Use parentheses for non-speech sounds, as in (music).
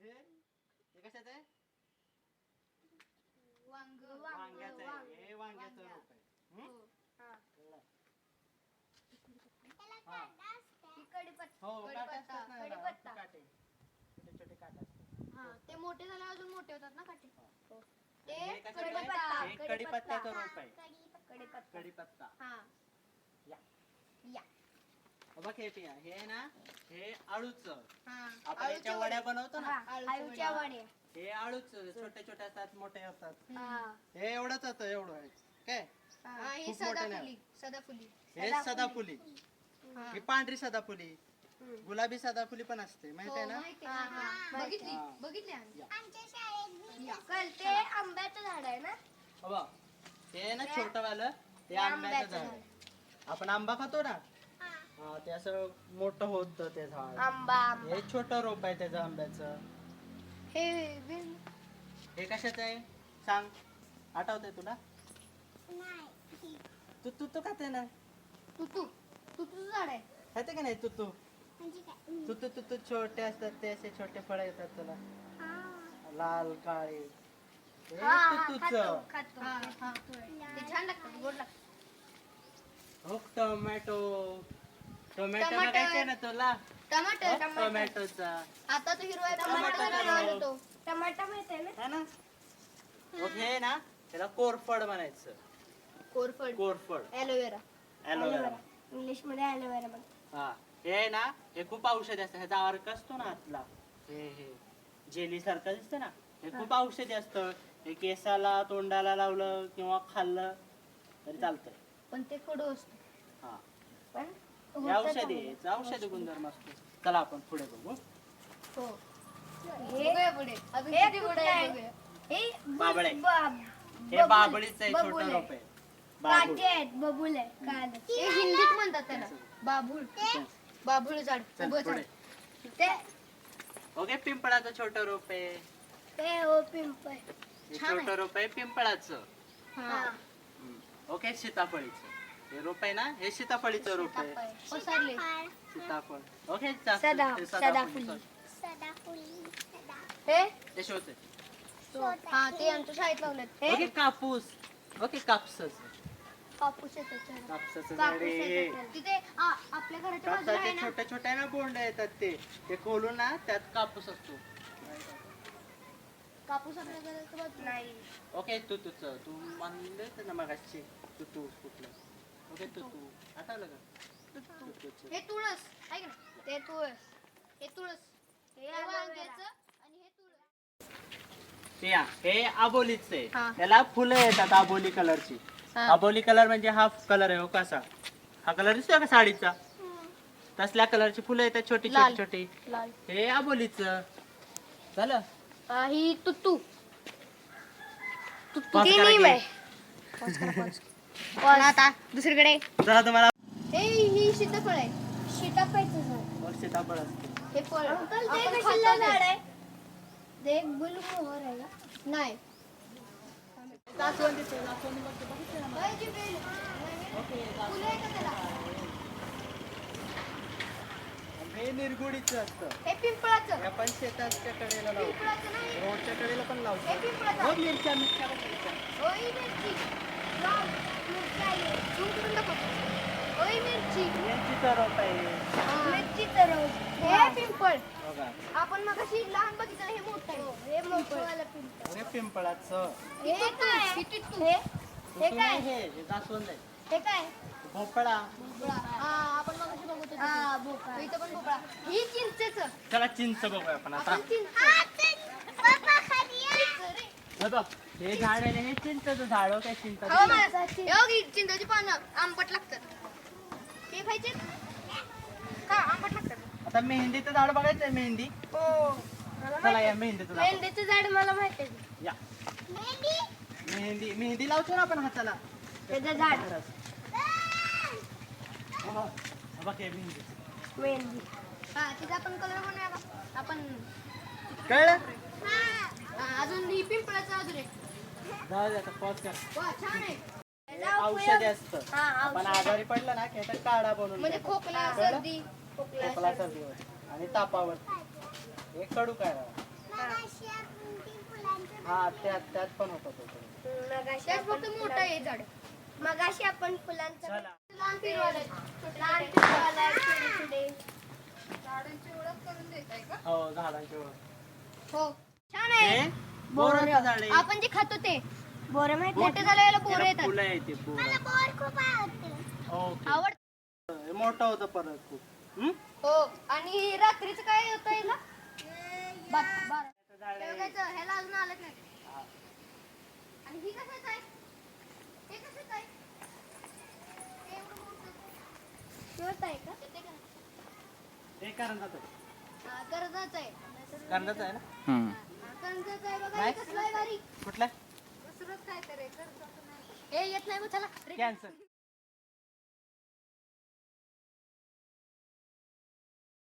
हे हे कशाचं आहे वांग वांग्याचं आहे हे वांग्याचं रोप आहे हं? हा. कळलं? हा. ही कढीपत्ता हो काटे कढीपत्ता असतात ना याला, कढीपत्ता काटे छोटे छोटे काटे असतात हा ते मोठे झाले अजून मोठे होतात ना काटे हो. ते हे कशाचं आहे? कढीपत्ता हे कढीपत्त्याचं रोप आहे कढीपत्ता कढीपत्ता हा या या हो बघ हे पिया. हे ना हे आळूचं. हा आपण याच्या वड्या बनवतो ना आळूच्या वड्या. हे आळूच छोटे छोटे असतात मोठे असतात. हा. हे एवढंच होतं एवढं आहे. काय? हा, ही सदाफुली सदाफुली. हे सदाफुली. हा. पांढरी सदाफुली. गुलाबी सदाफुली पण असते माहीत आहे हो, ना. हा, हा. बघितली. बघितली ते आंब्याचं झाड आहे ना? हो. हे ना छोटं वालं ते आंब्याचं झाड. आपण आंबा खातो ना हा ते असं मोठं होत ते झाड. आंबा हे छोटं रोप आहे त्याचं आंब्याचं. हे हे कशाचं आहे? सांग. आठवतंय तुला? तू तू तू खाते ना? तुतू. तुतूचं झाड आहे. खाते का नाही तू तू तू तू तू तू छोटे असतात ते असे छोटे फळ येतात तुला. लाल काळे. हे तुतूचं. खातो हा, हा. ते छान गोड हो टोमॅटो. टोमॅटो टमाटर. बघायचे ना तुला? टमाटर टोमॅटोचा. आता तो हिरवा टमाटर टमाटर टमाटा माहीत आहे ना? है ना? मग ना? त्याला कोरफड म्हणायचं. कोरफड. कोरफड. ॲलोवेरा ॲलोवेरा इंग्लिशमध्ये ॲलोवेरा म्हणतात. हा. हे आहे ना हे खूप औषधी असतं. ह्याचा अर्क असतो ना आतला. हे हे. जेली सारखं दिसतं ना. हे खूप औषधी असतं. हे केसाला तोंडाला लावलं किंवा खाल्लं तरी चालतंय. पण ते कडू असतो. हा. पण हे औषधी आहे. याचं औषधी गुणधर्म असतो. चला आपण पुढे बघू. हो. हे बघूया पुढे. अजून हे किती पुढे आहे कुठलं बघूया. हे बाबळे. ब- हे बबूल. बाबळीचं आहे बबूल छोटं आहे. रोप आहे. बाबूळ. काटे आहेत बबूल आहे काढ हे हिंदीत म्हणतात त्याला. बाभूळ बाभूळ झाड. चल उभं पुढे. झाड ते ओके पिंपळाचं छोटं रोप आहे. ते हो पिंपळ. हे छान आहे. छोटं रोप आहे पिंपळाचं. हा. हम्म. ओके सीताफळीचं. हे रोप आहे ना? हे सीताफळीचं रोप आहे. सीताफळ. ओके सदा- हे सदाफुली. sorry. हे? ते आमच्या शाळेत लावलेत. ओके कापूस. ओके कापसाचं. कापूस आहे त्याच्यावर. कापसाचं झाड. कापूस आहे आहे हे. त्याच्यावर. तिथे आ, आपल्या घराच्या बाजूला आहे कापसाचे ना? छोट्या छोट्या ना बोंड येतात ते. ते खोलून ना त्यात कापूस असतो. कापूस आपल्या घराच्या बाजूला? नाही ओके तू तुझ तू म्हणले ना मगाशी. तू तू कुठलं? हे तुळस. ऐक ना. ते तुळस. हे तुळस. हे हे aloe वांग्याचं vera. आणि हे तुळस. ते या, हे आबोलीच आहे. हा. त्याला फुलं येतात आबोली कलरची. हा. आबोली कलर म्हणजे हा कलर आहे हो कसा? हा कलर दिसतोय का साडीचा? तसल्या कलरची फुलं येतात छोटी लाल. छोटी. छोटी लाल. हे आबोलीच. झालं? हा, ही तुत्तू तुत्तू Pause की करा नीम की. आहे. (laughs) पण आता दुसरीकडे. चला तुम्हाला. हे ही सीताफळ आहे. सीताफळचं झाड. मग सीताफळ असते. हे फळ. अंकल ते आपण कशाला खातो झाड ते. आहे? ते गुलमोहर आहे का नाही? हे जे बेल, ओके, फुलं आहे का त्याला? हे निरगुडीचं असतं. हे पिंपळाचं. आपण शेताच्या कडेला लावतो. पिंपळाचं नाही. रोडच्या कडेला पण हे लावतो पिंपळाचं. हो मिरच्या मिरच्या मिरची. मिरचीचं रोप आहे मिरचीचं रोज हे पिंपळ बघा आपण मग लहान बघितलं हे मोठं आहे हे मोठं पिंपळ पिंपळाचं हे काय हे हे हे काय हे हे जास्वंद आहे हे काय भोपळा भोपळा हा आपण मग बघत होतो हा भोपळा इथं पण भोपळा ही चिंचेचं चला चिंच बघूया आपण आता आपण चिंच हे बघ हे झाड आहे ना, हे चिंचचं झाड हो काय चिंच हो मला चिंचेची पानं आंबट लागतात. हे खायचे? का आंबट लागतात? आता मेहंदीचं झाड बघायचंय मेहंदी. हो चला या मेहंदीचं झाड मेहंदीचं झाड मला माहिती आहे. या. मेहंदी? मेहंदी लावतो ना आपण हाताला. त्याचं झाड. हो, बघ मेहंदी. मेहंदी. हा तिचा आपण कलर बनवूया का आपण कळलं? अजून ही पिंपळाचं अजून एक. जाऊ दे आता पॉज कर. वा छान आहे. हे औषधी असतं. हा आपण आजारी पडलं ना की याचा काढा बनवून म्हणजे. खोकला कळलं? सर्दी खोकला सर्दीवर आणि तापावर. हे कडू काय हा त्यात त्यात पण होता तो मगाशी त्याच फक्त मोठं आहे झाड. मगाशी आपण फुलांचं चला. लहान पिरवाले. लहान आहे. झाडांची ओळख करून देताय का? हो झाडांची ओळख. हो. छान हे? आहे बोराचं झाड आहे. आपण जे खातो ते. बोरं माहीत मोठे झाल्याला पोरं त्याला येतात. फुलं येते फुलं बोर. खूप आवडते. ओके. आवड हे मोठं होतं परत खूप. हम्म? हो. आणि रात्रीचं काय होतं याला बारा बारा. त्याचं झाड हे आहे. बघायचं, ह्याला अजून आलंच नाही. हा. आणि ही कशाचं आहे हे कशाचं आहे हे एवढं मोठं. शिवत आहे का? येते का? हे करंजाचं आहे. हा, कर्जाचं आहे. करंजाचं आहे ना? हा, कुठलं? काय हे येत नाही मग चला. कॅन्सर